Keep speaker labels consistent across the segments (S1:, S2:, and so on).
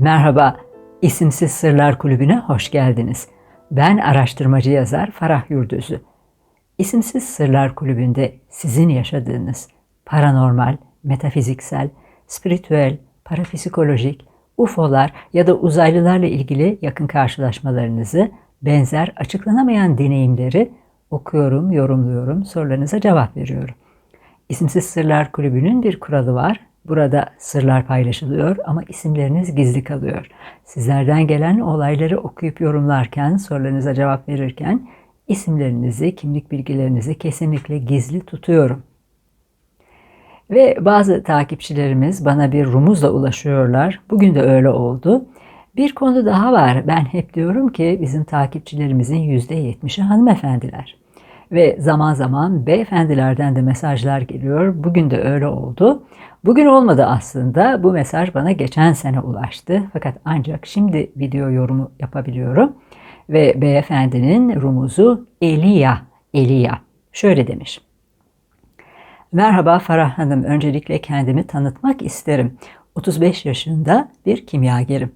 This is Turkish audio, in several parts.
S1: Merhaba, İsimsiz Sırlar Kulübü'ne hoş geldiniz. Ben araştırmacı yazar Farah Yurdözü. İsimsiz Sırlar Kulübü'nde sizin yaşadığınız paranormal, metafiziksel, spiritüel, parapsikolojik, UFO'lar ya da uzaylılarla ilgili yakın karşılaşmalarınızı, benzer açıklanamayan deneyimleri okuyorum, yorumluyorum, sorularınıza cevap veriyorum. İsimsiz Sırlar Kulübü'nün bir kuralı var. Burada sırlar paylaşılıyor ama isimleriniz gizli kalıyor. Sizlerden gelen olayları okuyup yorumlarken, sorularınıza cevap verirken isimlerinizi, kimlik bilgilerinizi kesinlikle gizli tutuyorum. Ve bazı takipçilerimiz bana bir rumuzla ulaşıyorlar. Bugün de öyle oldu. Bir konu daha var. Ben hep diyorum ki bizim takipçilerimizin %70'i hanımefendiler. Ve zaman zaman beyefendilerden de mesajlar geliyor. Bugün de öyle oldu. Bugün olmadı aslında. Bu mesaj bana geçen sene ulaştı. Fakat ancak şimdi video yorumu yapabiliyorum. Ve beyefendinin rumuzu Elia. Elia. Şöyle demiş. Merhaba Farah Hanım. Öncelikle kendimi tanıtmak isterim. 35 yaşında bir kimyagerim.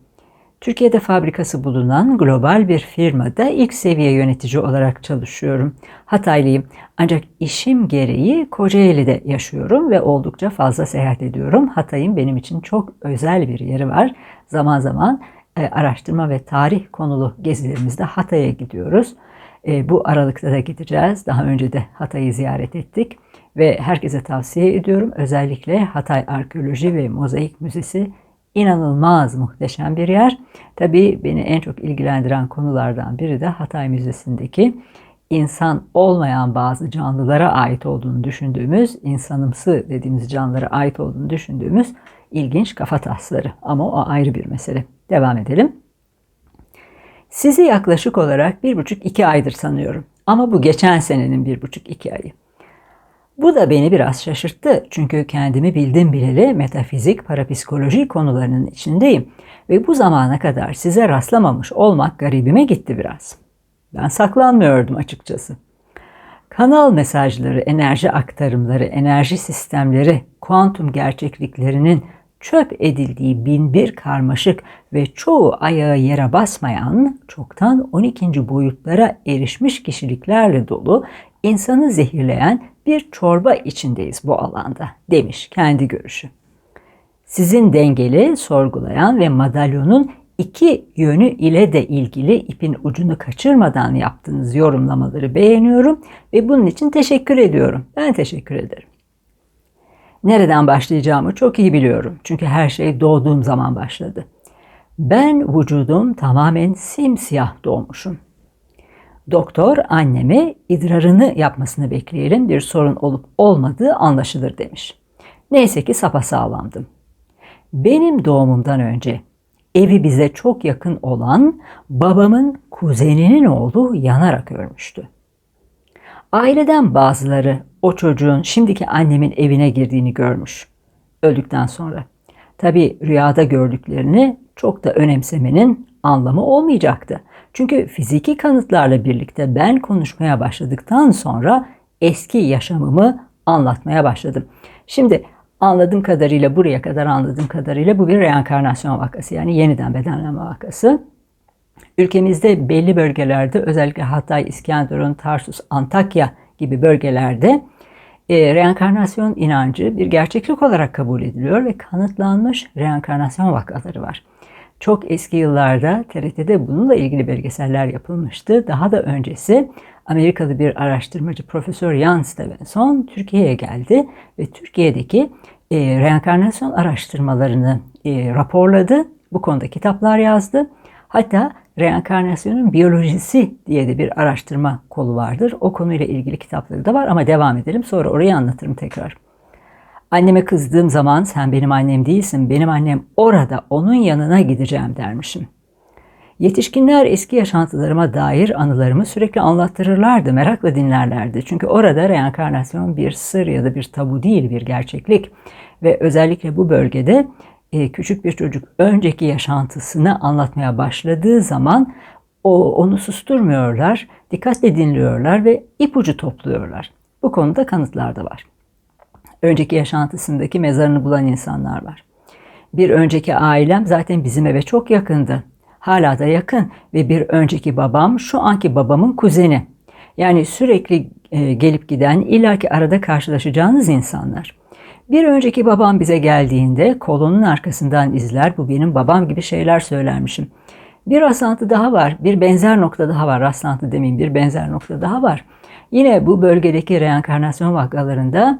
S1: Türkiye'de fabrikası bulunan global bir firmada ilk seviye yönetici olarak çalışıyorum. Hataylıyım ancak işim gereği Kocaeli'de yaşıyorum ve oldukça fazla seyahat ediyorum. Hatay'ın benim için çok özel bir yeri var. Zaman zaman e, araştırma ve tarih konulu gezilerimizde Hatay'a gidiyoruz. E, bu aralıkta da gideceğiz. Daha önce de Hatay'ı ziyaret ettik ve herkese tavsiye ediyorum. Özellikle Hatay Arkeoloji ve Mozaik Müzesi inanılmaz muhteşem bir yer. Tabii beni en çok ilgilendiren konulardan biri de Hatay Müzesi'ndeki insan olmayan bazı canlılara ait olduğunu düşündüğümüz, insanımsı dediğimiz canlılara ait olduğunu düşündüğümüz ilginç kafa tasları. Ama o ayrı bir mesele. Devam edelim. Sizi yaklaşık olarak bir buçuk iki aydır sanıyorum. Ama bu geçen senenin bir buçuk iki ayı. Bu da beni biraz şaşırttı çünkü kendimi bildim bileli metafizik, parapsikoloji konularının içindeyim ve bu zamana kadar size rastlamamış olmak garibime gitti biraz. Ben saklanmıyordum açıkçası. Kanal mesajları, enerji aktarımları, enerji sistemleri, kuantum gerçekliklerinin çöp edildiği binbir karmaşık ve çoğu ayağı yere basmayan, çoktan 12. boyutlara erişmiş kişiliklerle dolu, insanı zehirleyen bir çorba içindeyiz bu alanda demiş kendi görüşü. Sizin dengeli, sorgulayan ve madalyonun iki yönü ile de ilgili ipin ucunu kaçırmadan yaptığınız yorumlamaları beğeniyorum ve bunun için teşekkür ediyorum. Ben teşekkür ederim. Nereden başlayacağımı çok iyi biliyorum. Çünkü her şey doğduğum zaman başladı. Ben vücudum tamamen simsiyah doğmuşum. Doktor anneme idrarını yapmasını bekleyelim bir sorun olup olmadığı anlaşılır demiş. Neyse ki sapasağlamdım. Benim doğumumdan önce evi bize çok yakın olan babamın kuzeninin oğlu yanarak ölmüştü. Aileden bazıları o çocuğun şimdiki annemin evine girdiğini görmüş öldükten sonra. Tabi rüyada gördüklerini çok da önemsemenin anlamı olmayacaktı. Çünkü fiziki kanıtlarla birlikte ben konuşmaya başladıktan sonra eski yaşamımı anlatmaya başladım. Şimdi anladığım kadarıyla buraya kadar anladığım kadarıyla bu bir reenkarnasyon vakası yani yeniden bedenlenme vakası. Ülkemizde belli bölgelerde özellikle Hatay, İskenderun, Tarsus, Antakya gibi bölgelerde e, reenkarnasyon inancı bir gerçeklik olarak kabul ediliyor ve kanıtlanmış reenkarnasyon vakaları var. Çok eski yıllarda TRT'de bununla ilgili belgeseller yapılmıştı. Daha da öncesi Amerikalı bir araştırmacı Profesör Jan Stevenson Türkiye'ye geldi ve Türkiye'deki e, reenkarnasyon araştırmalarını e, raporladı. Bu konuda kitaplar yazdı. Hatta reenkarnasyonun biyolojisi diye de bir araştırma kolu vardır. O konuyla ilgili kitapları da var ama devam edelim. Sonra orayı anlatırım tekrar. Anneme kızdığım zaman sen benim annem değilsin, benim annem orada, onun yanına gideceğim dermişim. Yetişkinler eski yaşantılarıma dair anılarımı sürekli anlattırırlardı, merakla dinlerlerdi. Çünkü orada reenkarnasyon bir sır ya da bir tabu değil, bir gerçeklik. Ve özellikle bu bölgede e, küçük bir çocuk önceki yaşantısını anlatmaya başladığı zaman o onu susturmuyorlar, dikkatle dinliyorlar ve ipucu topluyorlar. Bu konuda kanıtlar da var önceki yaşantısındaki mezarını bulan insanlar var. Bir önceki ailem zaten bizim eve çok yakındı. Hala da yakın ve bir önceki babam şu anki babamın kuzeni. Yani sürekli e, gelip giden, illaki arada karşılaşacağınız insanlar. Bir önceki babam bize geldiğinde kolonun arkasından izler, bu benim babam gibi şeyler söylermişim. Bir rastlantı daha var, bir benzer nokta daha var, rastlantı demeyeyim bir benzer nokta daha var. Yine bu bölgedeki reenkarnasyon vakalarında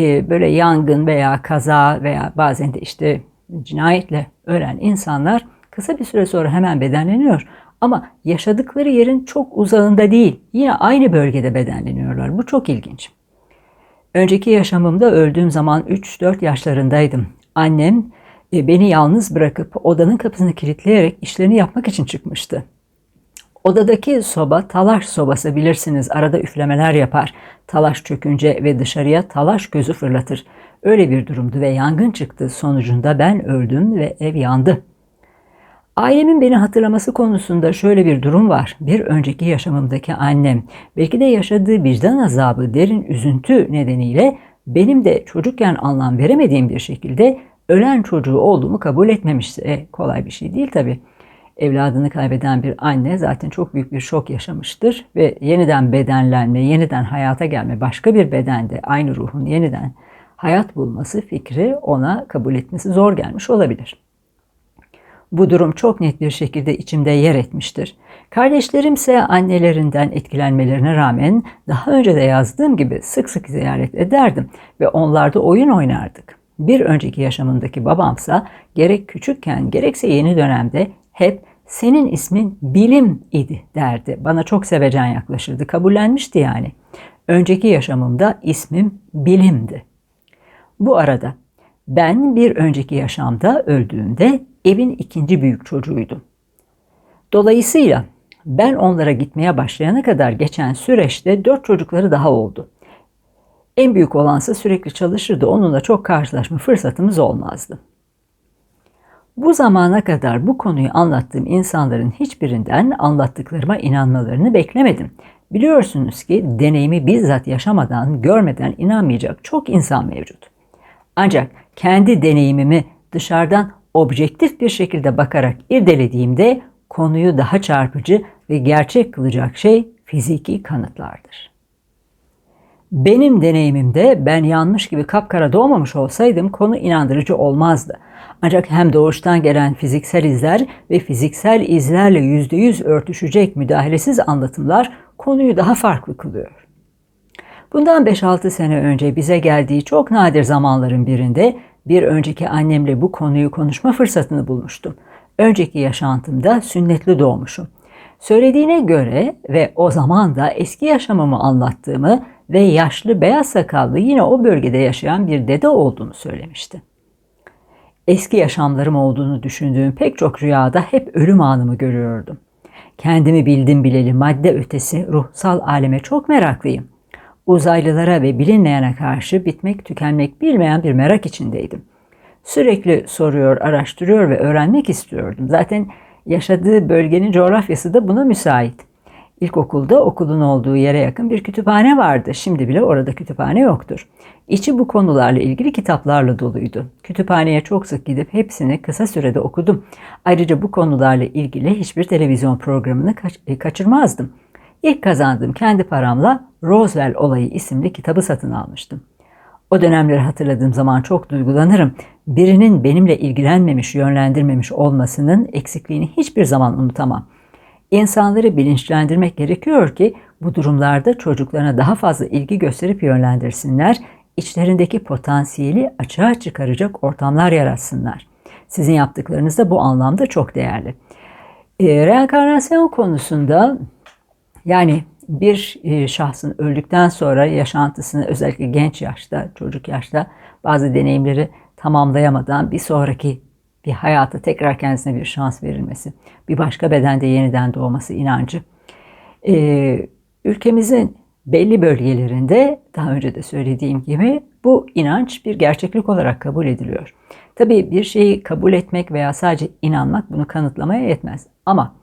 S1: e, böyle yangın veya kaza veya bazen de işte cinayetle ölen insanlar kısa bir süre sonra hemen bedenleniyor. Ama yaşadıkları yerin çok uzağında değil, yine aynı bölgede bedenleniyorlar. Bu çok ilginç. Önceki yaşamımda öldüğüm zaman 3-4 yaşlarındaydım. Annem e, beni yalnız bırakıp odanın kapısını kilitleyerek işlerini yapmak için çıkmıştı. Odadaki soba talaş sobası bilirsiniz. Arada üflemeler yapar. Talaş çökünce ve dışarıya talaş gözü fırlatır. Öyle bir durumdu ve yangın çıktı. Sonucunda ben öldüm ve ev yandı. Ailemin beni hatırlaması konusunda şöyle bir durum var. Bir önceki yaşamımdaki annem belki de yaşadığı vicdan azabı, derin üzüntü nedeniyle benim de çocukken anlam veremediğim bir şekilde ölen çocuğu olduğumu kabul etmemişti. E, kolay bir şey değil tabii. Evladını kaybeden bir anne zaten çok büyük bir şok yaşamıştır ve yeniden bedenlenme, yeniden hayata gelme, başka bir bedende aynı ruhun yeniden hayat bulması fikri ona kabul etmesi zor gelmiş olabilir. Bu durum çok net bir şekilde içimde yer etmiştir. Kardeşlerimse annelerinden etkilenmelerine rağmen daha önce de yazdığım gibi sık sık ziyaret ederdim ve onlarda oyun oynardık. Bir önceki yaşamındaki babamsa gerek küçükken gerekse yeni dönemde hep senin ismin bilim idi derdi. Bana çok sevecen yaklaşırdı. Kabullenmişti yani. Önceki yaşamımda ismim bilimdi. Bu arada ben bir önceki yaşamda öldüğümde evin ikinci büyük çocuğuydum. Dolayısıyla ben onlara gitmeye başlayana kadar geçen süreçte dört çocukları daha oldu. En büyük olansa sürekli çalışırdı. Onunla çok karşılaşma fırsatımız olmazdı. Bu zamana kadar bu konuyu anlattığım insanların hiçbirinden anlattıklarıma inanmalarını beklemedim. Biliyorsunuz ki deneyimi bizzat yaşamadan, görmeden inanmayacak çok insan mevcut. Ancak kendi deneyimimi dışarıdan objektif bir şekilde bakarak irdelediğimde konuyu daha çarpıcı ve gerçek kılacak şey fiziki kanıtlardır. Benim deneyimimde ben yanmış gibi kapkara doğmamış olsaydım konu inandırıcı olmazdı. Ancak hem doğuştan gelen fiziksel izler ve fiziksel izlerle yüzde yüz örtüşecek müdahalesiz anlatımlar konuyu daha farklı kılıyor. Bundan 5-6 sene önce bize geldiği çok nadir zamanların birinde bir önceki annemle bu konuyu konuşma fırsatını bulmuştum. Önceki yaşantımda sünnetli doğmuşum. Söylediğine göre ve o zaman da eski yaşamımı anlattığımı ve yaşlı beyaz sakallı yine o bölgede yaşayan bir dede olduğunu söylemişti. Eski yaşamlarım olduğunu düşündüğüm pek çok rüyada hep ölüm anımı görüyordum. Kendimi bildim bileli madde ötesi ruhsal aleme çok meraklıyım uzaylılara ve bilinmeyene karşı bitmek tükenmek bilmeyen bir merak içindeydim. Sürekli soruyor, araştırıyor ve öğrenmek istiyordum. Zaten yaşadığı bölgenin coğrafyası da buna müsait. İlkokulda okulun olduğu yere yakın bir kütüphane vardı. Şimdi bile orada kütüphane yoktur. İçi bu konularla ilgili kitaplarla doluydu. Kütüphaneye çok sık gidip hepsini kısa sürede okudum. Ayrıca bu konularla ilgili hiçbir televizyon programını kaç- kaçırmazdım. İlk kazandığım kendi paramla Roswell Olayı isimli kitabı satın almıştım. O dönemleri hatırladığım zaman çok duygulanırım. Birinin benimle ilgilenmemiş, yönlendirmemiş olmasının eksikliğini hiçbir zaman unutamam. İnsanları bilinçlendirmek gerekiyor ki bu durumlarda çocuklarına daha fazla ilgi gösterip yönlendirsinler, içlerindeki potansiyeli açığa çıkaracak ortamlar yaratsınlar. Sizin yaptıklarınız da bu anlamda çok değerli. Ee, reenkarnasyon konusunda yani bir e, şahsın öldükten sonra yaşantısını özellikle genç yaşta, çocuk yaşta bazı deneyimleri tamamlayamadan bir sonraki bir hayata tekrar kendisine bir şans verilmesi, bir başka bedende yeniden doğması inancı. Ee, ülkemizin belli bölgelerinde daha önce de söylediğim gibi bu inanç bir gerçeklik olarak kabul ediliyor. Tabii bir şeyi kabul etmek veya sadece inanmak bunu kanıtlamaya yetmez. Ama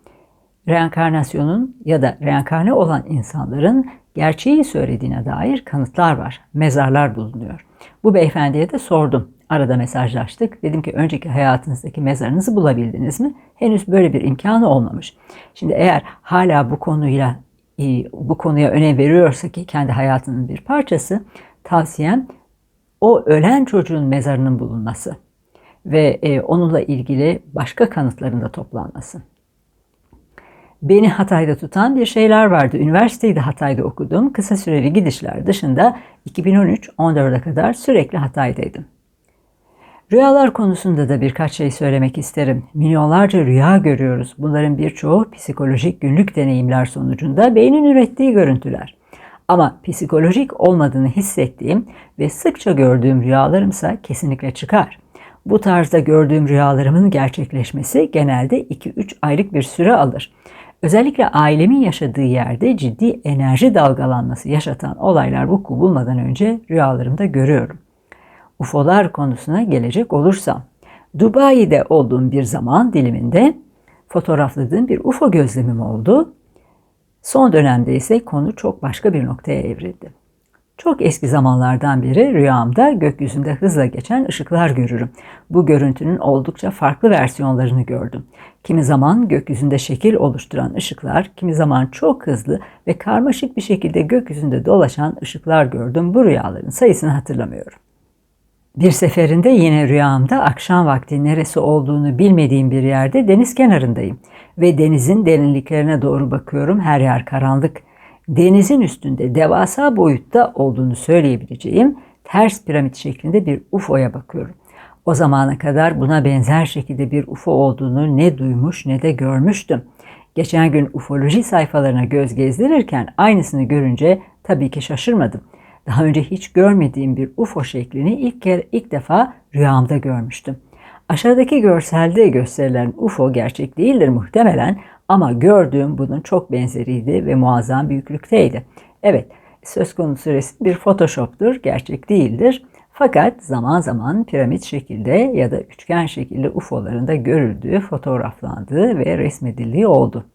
S1: reenkarnasyonun ya da reenkarne olan insanların gerçeği söylediğine dair kanıtlar var. Mezarlar bulunuyor. Bu beyefendiye de sordum. Arada mesajlaştık. Dedim ki önceki hayatınızdaki mezarınızı bulabildiniz mi? Henüz böyle bir imkanı olmamış. Şimdi eğer hala bu konuyla e, bu konuya önem veriyorsa ki kendi hayatının bir parçası tavsiyem o ölen çocuğun mezarının bulunması ve e, onunla ilgili başka kanıtların da toplanması. Beni Hatay'da tutan bir şeyler vardı. Üniversiteyi de Hatay'da okudum. Kısa süreli gidişler dışında 2013-14'e kadar sürekli Hatay'daydım. Rüyalar konusunda da birkaç şey söylemek isterim. Milyonlarca rüya görüyoruz. Bunların birçoğu psikolojik günlük deneyimler sonucunda beynin ürettiği görüntüler. Ama psikolojik olmadığını hissettiğim ve sıkça gördüğüm rüyalarımsa kesinlikle çıkar. Bu tarzda gördüğüm rüyalarımın gerçekleşmesi genelde 2-3 aylık bir süre alır. Özellikle ailemin yaşadığı yerde ciddi enerji dalgalanması yaşatan olaylar vuku bulmadan önce rüyalarımda görüyorum. UFO'lar konusuna gelecek olursam, Dubai'de olduğum bir zaman diliminde fotoğrafladığım bir UFO gözlemim oldu. Son dönemde ise konu çok başka bir noktaya evrildi. Çok eski zamanlardan beri rüyamda gökyüzünde hızla geçen ışıklar görürüm. Bu görüntünün oldukça farklı versiyonlarını gördüm. Kimi zaman gökyüzünde şekil oluşturan ışıklar, kimi zaman çok hızlı ve karmaşık bir şekilde gökyüzünde dolaşan ışıklar gördüm. Bu rüyaların sayısını hatırlamıyorum. Bir seferinde yine rüyamda akşam vakti neresi olduğunu bilmediğim bir yerde deniz kenarındayım ve denizin derinliklerine doğru bakıyorum. Her yer karanlık. Denizin üstünde devasa boyutta olduğunu söyleyebileceğim ters piramit şeklinde bir UFO'ya bakıyorum. O zamana kadar buna benzer şekilde bir UFO olduğunu ne duymuş ne de görmüştüm. Geçen gün ufoloji sayfalarına göz gezdirirken aynısını görünce tabii ki şaşırmadım. Daha önce hiç görmediğim bir UFO şeklini ilk kere ilk defa rüyamda görmüştüm. Aşağıdaki görselde gösterilen UFO gerçek değildir muhtemelen ama gördüğüm bunun çok benzeriydi ve muazzam büyüklükteydi. Evet, söz konusu resim bir Photoshop'tur, gerçek değildir. Fakat zaman zaman piramit şekilde ya da üçgen şekilde UFO'ların da görüldüğü, fotoğraflandığı ve resmedildiği oldu.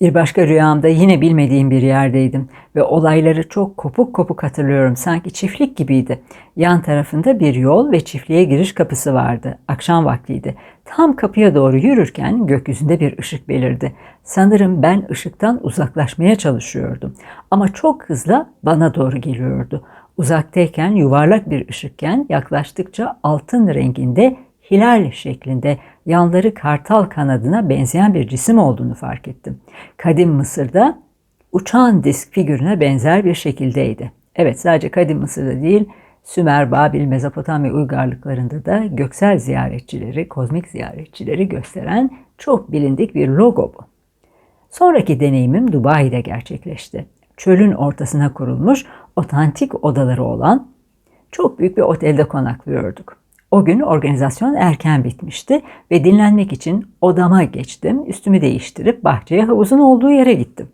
S1: Bir başka rüyamda yine bilmediğim bir yerdeydim ve olayları çok kopuk kopuk hatırlıyorum. Sanki çiftlik gibiydi. Yan tarafında bir yol ve çiftliğe giriş kapısı vardı. Akşam vaktiydi. Tam kapıya doğru yürürken gökyüzünde bir ışık belirdi. Sanırım ben ışıktan uzaklaşmaya çalışıyordum. Ama çok hızla bana doğru geliyordu. Uzaktayken yuvarlak bir ışıkken yaklaştıkça altın renginde hilal şeklinde yanları kartal kanadına benzeyen bir cisim olduğunu fark ettim. Kadim Mısır'da uçan disk figürüne benzer bir şekildeydi. Evet sadece Kadim Mısır'da değil, Sümer, Babil, Mezopotamya uygarlıklarında da göksel ziyaretçileri, kozmik ziyaretçileri gösteren çok bilindik bir logo bu. Sonraki deneyimim Dubai'de gerçekleşti. Çölün ortasına kurulmuş otantik odaları olan çok büyük bir otelde konaklıyorduk. O gün organizasyon erken bitmişti ve dinlenmek için odama geçtim. Üstümü değiştirip bahçeye havuzun olduğu yere gittim.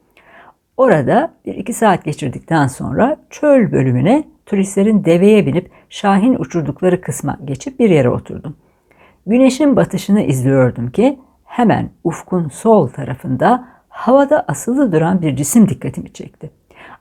S1: Orada bir iki saat geçirdikten sonra çöl bölümüne turistlerin deveye binip şahin uçurdukları kısma geçip bir yere oturdum. Güneşin batışını izliyordum ki hemen ufkun sol tarafında havada asılı duran bir cisim dikkatimi çekti.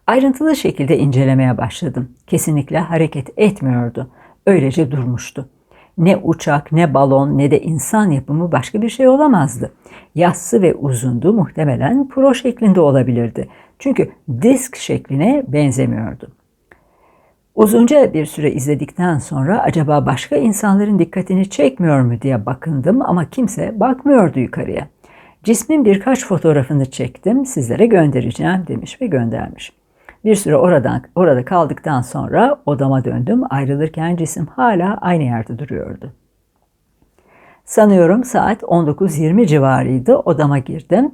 S1: Ayrıntılı şekilde incelemeye başladım. Kesinlikle hareket etmiyordu. Öylece durmuştu. Ne uçak, ne balon, ne de insan yapımı başka bir şey olamazdı. Yassı ve uzundu muhtemelen pro şeklinde olabilirdi. Çünkü disk şekline benzemiyordu. Uzunca bir süre izledikten sonra acaba başka insanların dikkatini çekmiyor mu diye bakındım ama kimse bakmıyordu yukarıya. Cismin birkaç fotoğrafını çektim, sizlere göndereceğim demiş ve göndermiş. Bir süre oradan orada kaldıktan sonra odama döndüm. Ayrılırken cisim hala aynı yerde duruyordu. Sanıyorum saat 19.20 civarıydı. Odama girdim.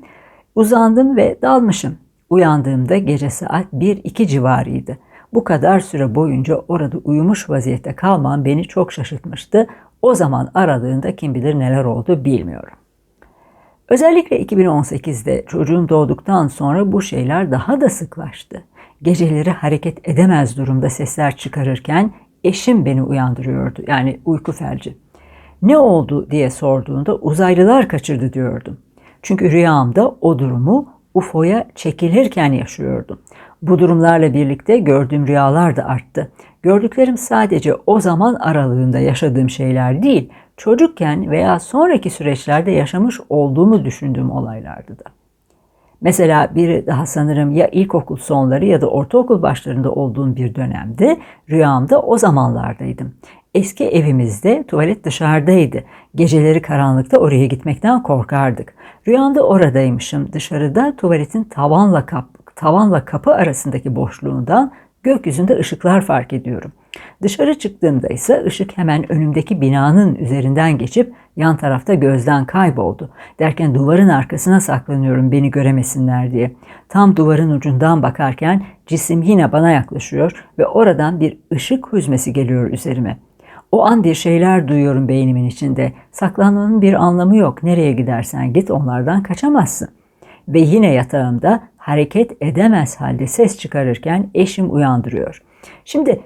S1: Uzandım ve dalmışım. Uyandığımda gece saat 1-2 civarıydı. Bu kadar süre boyunca orada uyumuş vaziyette kalmam beni çok şaşırtmıştı. O zaman aralığında kim bilir neler oldu bilmiyorum. Özellikle 2018'de çocuğum doğduktan sonra bu şeyler daha da sıklaştı. Geceleri hareket edemez durumda sesler çıkarırken eşim beni uyandırıyordu. Yani uyku felci. Ne oldu diye sorduğunda uzaylılar kaçırdı diyordum. Çünkü rüyamda o durumu UFO'ya çekilirken yaşıyordum. Bu durumlarla birlikte gördüğüm rüyalar da arttı. Gördüklerim sadece o zaman aralığında yaşadığım şeyler değil, çocukken veya sonraki süreçlerde yaşamış olduğumu düşündüğüm olaylardı da. Mesela biri daha sanırım ya ilkokul sonları ya da ortaokul başlarında olduğum bir dönemde rüyamda o zamanlardaydım. Eski evimizde tuvalet dışarıdaydı. Geceleri karanlıkta oraya gitmekten korkardık. Rüyamda oradaymışım. Dışarıda tuvaletin tavanla, kap, tavanla kapı arasındaki boşluğundan gökyüzünde ışıklar fark ediyorum. Dışarı çıktığımda ise ışık hemen önümdeki binanın üzerinden geçip yan tarafta gözden kayboldu. Derken duvarın arkasına saklanıyorum beni göremesinler diye. Tam duvarın ucundan bakarken cisim yine bana yaklaşıyor ve oradan bir ışık hüzmesi geliyor üzerime. O an bir şeyler duyuyorum beynimin içinde. Saklanmanın bir anlamı yok. Nereye gidersen git onlardan kaçamazsın. Ve yine yatağımda hareket edemez halde ses çıkarırken eşim uyandırıyor. Şimdi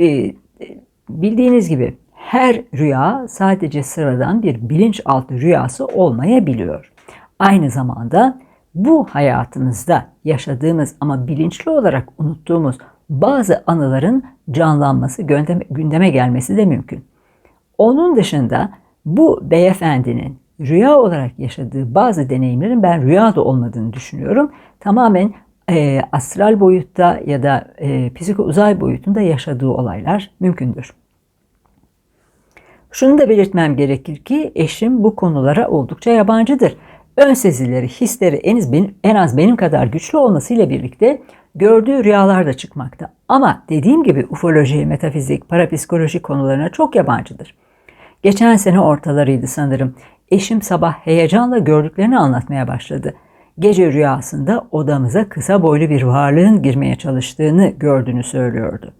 S1: e, bildiğiniz gibi her rüya sadece sıradan bir bilinçaltı rüyası olmayabiliyor. Aynı zamanda bu hayatımızda yaşadığımız ama bilinçli olarak unuttuğumuz bazı anıların canlanması, gündeme, gündeme gelmesi de mümkün. Onun dışında bu beyefendinin rüya olarak yaşadığı bazı deneyimlerin ben rüya da olmadığını düşünüyorum. Tamamen e, astral boyutta ya da e, psiko uzay boyutunda yaşadığı olaylar mümkündür. Şunu da belirtmem gerekir ki eşim bu konulara oldukça yabancıdır. Ön sezileri, hisleri en az benim, en az benim kadar güçlü olmasıyla birlikte gördüğü rüyalar da çıkmakta. Ama dediğim gibi ufoloji, metafizik, parapsikoloji konularına çok yabancıdır. Geçen sene ortalarıydı sanırım. Eşim sabah heyecanla gördüklerini anlatmaya başladı. Gece rüyasında odamıza kısa boylu bir varlığın girmeye çalıştığını gördüğünü söylüyordu.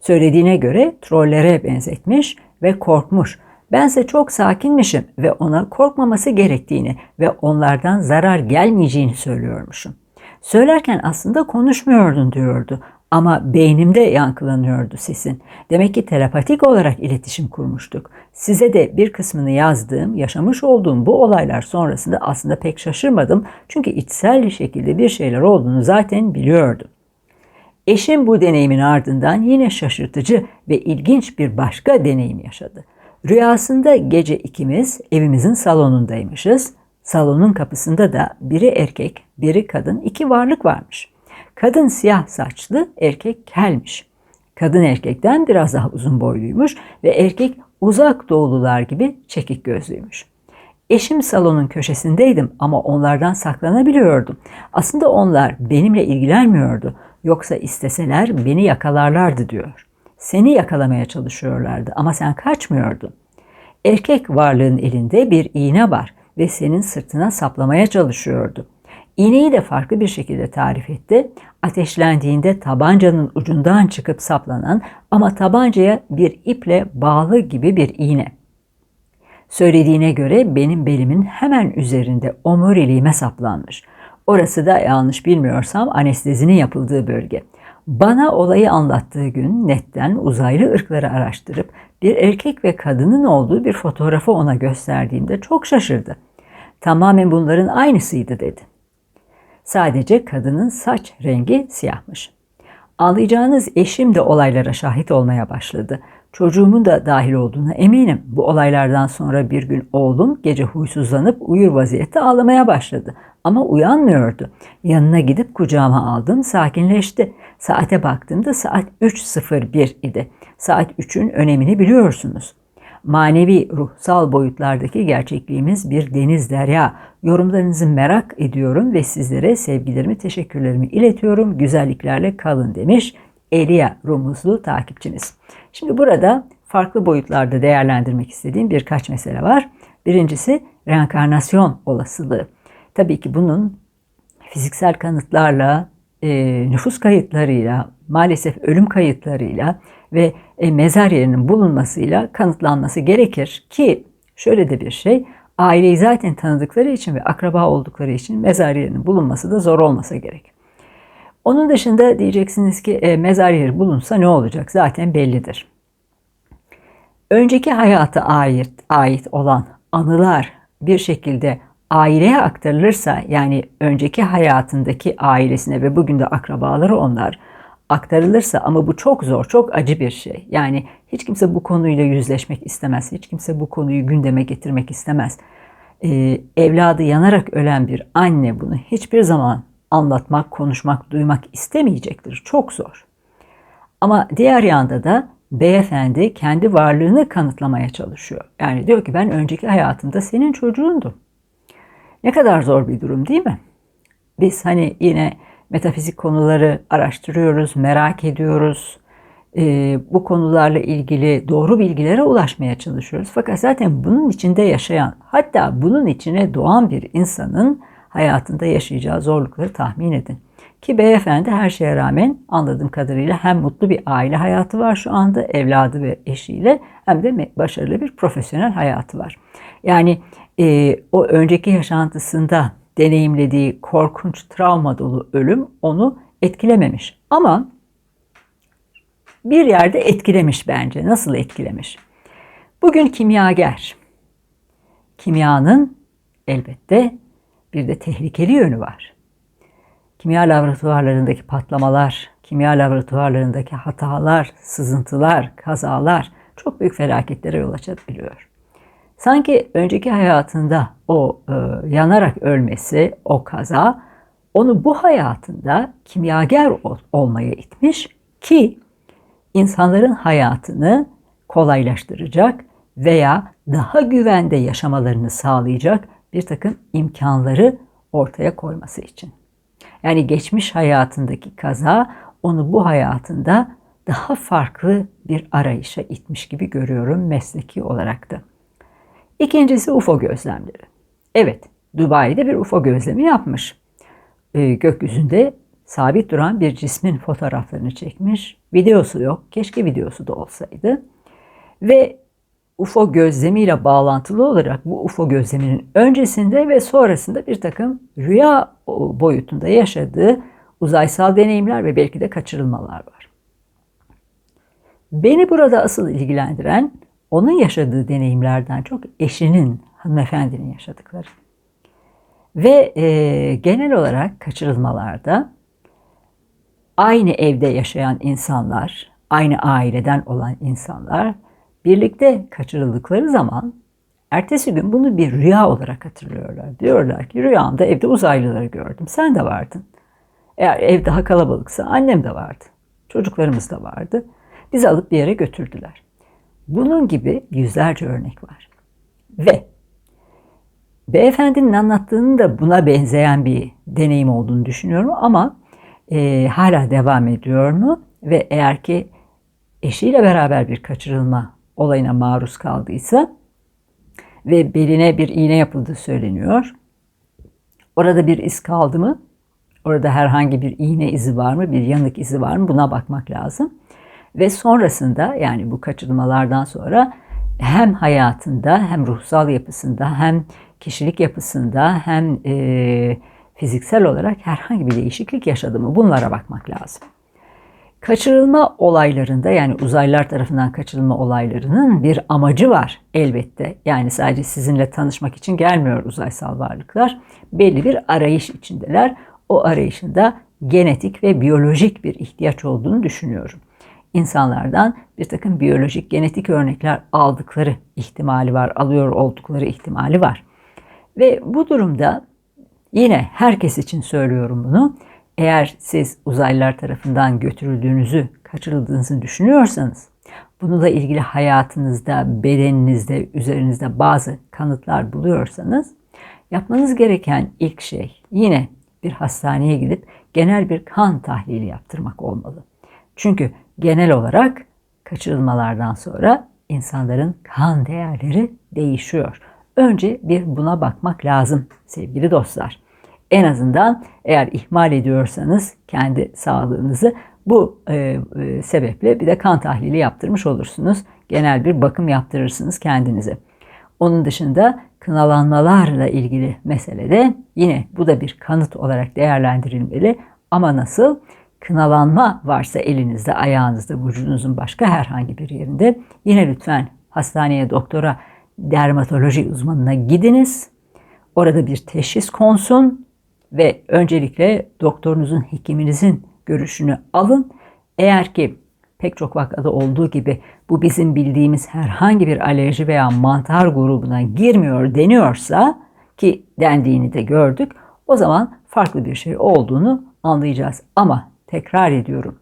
S1: Söylediğine göre trollere benzetmiş ve korkmuş. Bense çok sakinmişim ve ona korkmaması gerektiğini ve onlardan zarar gelmeyeceğini söylüyormuşum. Söylerken aslında konuşmuyordun diyordu ama beynimde yankılanıyordu sesin. Demek ki telepatik olarak iletişim kurmuştuk. Size de bir kısmını yazdığım, yaşamış olduğum bu olaylar sonrasında aslında pek şaşırmadım. Çünkü içsel bir şekilde bir şeyler olduğunu zaten biliyordum. Eşim bu deneyimin ardından yine şaşırtıcı ve ilginç bir başka deneyim yaşadı. Rüyasında gece ikimiz evimizin salonundaymışız. Salonun kapısında da biri erkek, biri kadın, iki varlık varmış. Kadın siyah saçlı, erkek kelmiş. Kadın erkekten biraz daha uzun boyluymuş ve erkek uzak doğulular gibi çekik gözlüymüş. Eşim salonun köşesindeydim ama onlardan saklanabiliyordum. Aslında onlar benimle ilgilenmiyordu. Yoksa isteseler beni yakalarlardı diyor. Seni yakalamaya çalışıyorlardı ama sen kaçmıyordun. Erkek varlığın elinde bir iğne var ve senin sırtına saplamaya çalışıyordu. İğneyi de farklı bir şekilde tarif etti. Ateşlendiğinde tabancanın ucundan çıkıp saplanan ama tabancaya bir iple bağlı gibi bir iğne. Söylediğine göre benim belimin hemen üzerinde omuriliğime saplanmış. Orası da yanlış bilmiyorsam anestezinin yapıldığı bölge. Bana olayı anlattığı gün netten uzaylı ırkları araştırıp bir erkek ve kadının olduğu bir fotoğrafı ona gösterdiğimde çok şaşırdı. Tamamen bunların aynısıydı dedi. Sadece kadının saç rengi siyahmış. Ağlayacağınız eşim de olaylara şahit olmaya başladı. Çocuğumun da dahil olduğuna eminim. Bu olaylardan sonra bir gün oğlum gece huysuzlanıp uyur vaziyette ağlamaya başladı. Ama uyanmıyordu. Yanına gidip kucağıma aldım, sakinleşti. Saate baktığımda saat 3.01 idi. Saat 3'ün önemini biliyorsunuz. Manevi, ruhsal boyutlardaki gerçekliğimiz bir deniz derya. Yorumlarınızı merak ediyorum ve sizlere sevgilerimi, teşekkürlerimi iletiyorum. Güzelliklerle kalın demiş Elia Rumuzlu takipçiniz. Şimdi burada farklı boyutlarda değerlendirmek istediğim birkaç mesele var. Birincisi reenkarnasyon olasılığı. Tabii ki bunun fiziksel kanıtlarla, e, nüfus kayıtlarıyla, maalesef ölüm kayıtlarıyla ve e, mezar yerinin bulunmasıyla kanıtlanması gerekir ki şöyle de bir şey, aileyi zaten tanıdıkları için ve akraba oldukları için mezar yerinin bulunması da zor olmasa gerek. Onun dışında diyeceksiniz ki e, mezar yeri bulunsa ne olacak? Zaten bellidir. Önceki hayata ait, ait olan anılar bir şekilde aileye aktarılırsa yani önceki hayatındaki ailesine ve bugün de akrabaları onlar aktarılırsa ama bu çok zor, çok acı bir şey. Yani hiç kimse bu konuyla yüzleşmek istemez. Hiç kimse bu konuyu gündeme getirmek istemez. Ee, evladı yanarak ölen bir anne bunu hiçbir zaman anlatmak, konuşmak, duymak istemeyecektir. Çok zor. Ama diğer yanda da beyefendi kendi varlığını kanıtlamaya çalışıyor. Yani diyor ki ben önceki hayatımda senin çocuğundum. Ne kadar zor bir durum değil mi? Biz hani yine metafizik konuları araştırıyoruz, merak ediyoruz. Ee, bu konularla ilgili doğru bilgilere ulaşmaya çalışıyoruz. Fakat zaten bunun içinde yaşayan, hatta bunun içine doğan bir insanın hayatında yaşayacağı zorlukları tahmin edin. Ki beyefendi her şeye rağmen anladığım kadarıyla hem mutlu bir aile hayatı var şu anda evladı ve eşiyle hem de başarılı bir profesyonel hayatı var. Yani e, o önceki yaşantısında deneyimlediği korkunç travma dolu ölüm onu etkilememiş. Ama bir yerde etkilemiş bence. Nasıl etkilemiş? Bugün kimyager. Kimyanın elbette bir de tehlikeli yönü var. Kimya laboratuvarlarındaki patlamalar, kimya laboratuvarlarındaki hatalar, sızıntılar, kazalar çok büyük felaketlere yol açabiliyor. Sanki önceki hayatında o e, yanarak ölmesi, o kaza onu bu hayatında kimyager ol, olmaya itmiş ki insanların hayatını kolaylaştıracak veya daha güvende yaşamalarını sağlayacak bir takım imkanları ortaya koyması için. Yani geçmiş hayatındaki kaza onu bu hayatında daha farklı bir arayışa itmiş gibi görüyorum mesleki olarak da. İkincisi UFO gözlemleri. Evet, Dubai'de bir UFO gözlemi yapmış. Ee, gökyüzünde sabit duran bir cismin fotoğraflarını çekmiş. Videosu yok. Keşke videosu da olsaydı. Ve UFO gözlemiyle bağlantılı olarak bu UFO gözleminin öncesinde ve sonrasında bir takım rüya boyutunda yaşadığı uzaysal deneyimler ve belki de kaçırılmalar var. Beni burada asıl ilgilendiren onun yaşadığı deneyimlerden çok eşinin, hanımefendinin yaşadıkları. Ve e, genel olarak kaçırılmalarda aynı evde yaşayan insanlar, aynı aileden olan insanlar birlikte kaçırıldıkları zaman ertesi gün bunu bir rüya olarak hatırlıyorlar. Diyorlar ki rüyamda evde uzaylıları gördüm. Sen de vardın. Eğer ev daha kalabalıksa annem de vardı. Çocuklarımız da vardı. Bizi alıp bir yere götürdüler. Bunun gibi yüzlerce örnek var. Ve beyefendinin anlattığının da buna benzeyen bir deneyim olduğunu düşünüyorum ama e, hala devam ediyor mu? Ve eğer ki eşiyle beraber bir kaçırılma olayına maruz kaldıysa ve beline bir iğne yapıldığı söyleniyor. Orada bir iz kaldı mı? Orada herhangi bir iğne izi var mı? Bir yanık izi var mı? Buna bakmak lazım. Ve sonrasında yani bu kaçırılmalardan sonra hem hayatında hem ruhsal yapısında hem kişilik yapısında hem e, fiziksel olarak herhangi bir değişiklik yaşadı mı bunlara bakmak lazım. Kaçırılma olaylarında yani uzaylılar tarafından kaçırılma olaylarının bir amacı var elbette. Yani sadece sizinle tanışmak için gelmiyor uzaysal varlıklar. Belli bir arayış içindeler. O arayışında genetik ve biyolojik bir ihtiyaç olduğunu düşünüyorum insanlardan bir takım biyolojik genetik örnekler aldıkları ihtimali var, alıyor oldukları ihtimali var. Ve bu durumda yine herkes için söylüyorum bunu. Eğer siz uzaylılar tarafından götürüldüğünüzü, kaçırıldığınızı düşünüyorsanız, bununla ilgili hayatınızda, bedeninizde, üzerinizde bazı kanıtlar buluyorsanız, yapmanız gereken ilk şey yine bir hastaneye gidip genel bir kan tahlili yaptırmak olmalı. Çünkü genel olarak kaçırılmalardan sonra insanların kan değerleri değişiyor. Önce bir buna bakmak lazım sevgili dostlar. En azından eğer ihmal ediyorsanız kendi sağlığınızı bu e, e, sebeple bir de kan tahlili yaptırmış olursunuz. Genel bir bakım yaptırırsınız kendinize. Onun dışında kınalanmalarla ilgili meselede yine bu da bir kanıt olarak değerlendirilmeli. Ama nasıl? Kınalanma varsa elinizde, ayağınızda, vücudunuzun başka herhangi bir yerinde yine lütfen hastaneye, doktora, dermatoloji uzmanına gidiniz. Orada bir teşhis konsun ve öncelikle doktorunuzun, hekiminizin görüşünü alın. Eğer ki pek çok vakada olduğu gibi bu bizim bildiğimiz herhangi bir alerji veya mantar grubuna girmiyor deniyorsa ki dendiğini de gördük. O zaman farklı bir şey olduğunu anlayacağız. Ama tekrar ediyorum.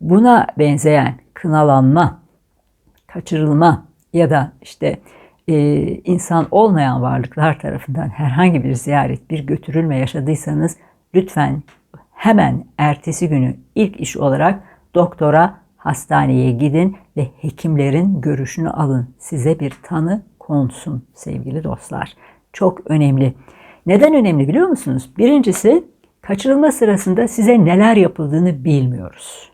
S1: Buna benzeyen kınalanma, kaçırılma ya da işte e, insan olmayan varlıklar tarafından herhangi bir ziyaret, bir götürülme yaşadıysanız lütfen hemen ertesi günü ilk iş olarak doktora, hastaneye gidin ve hekimlerin görüşünü alın. Size bir tanı konsun sevgili dostlar. Çok önemli. Neden önemli biliyor musunuz? Birincisi kaçırılma sırasında size neler yapıldığını bilmiyoruz.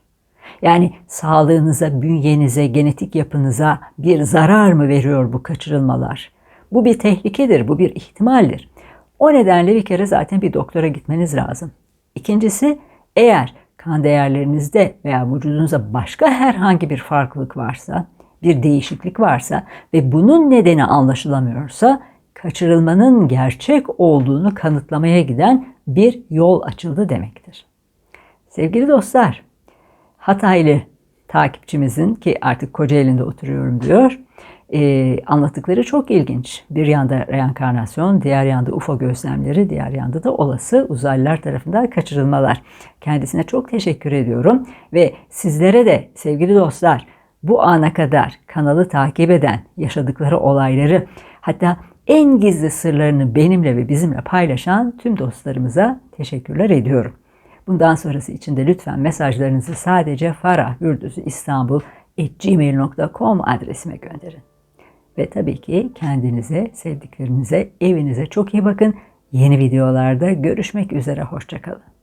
S1: Yani sağlığınıza, bünyenize, genetik yapınıza bir zarar mı veriyor bu kaçırılmalar? Bu bir tehlikedir, bu bir ihtimaldir. O nedenle bir kere zaten bir doktora gitmeniz lazım. İkincisi eğer kan değerlerinizde veya vücudunuzda başka herhangi bir farklılık varsa, bir değişiklik varsa ve bunun nedeni anlaşılamıyorsa kaçırılmanın gerçek olduğunu kanıtlamaya giden bir yol açıldı demektir. Sevgili dostlar, Hataylı takipçimizin ki artık Kocaeli'nde oturuyorum diyor. E, anlattıkları çok ilginç. Bir yanda reenkarnasyon, diğer yanda UFO gözlemleri, diğer yanda da olası uzaylılar tarafından kaçırılmalar. Kendisine çok teşekkür ediyorum ve sizlere de sevgili dostlar bu ana kadar kanalı takip eden, yaşadıkları olayları hatta en gizli sırlarını benimle ve bizimle paylaşan tüm dostlarımıza teşekkürler ediyorum. Bundan sonrası için de lütfen mesajlarınızı sadece farahyurduzuistanbul.gmail.com adresime gönderin. Ve tabii ki kendinize, sevdiklerinize, evinize çok iyi bakın. Yeni videolarda görüşmek üzere. Hoşçakalın.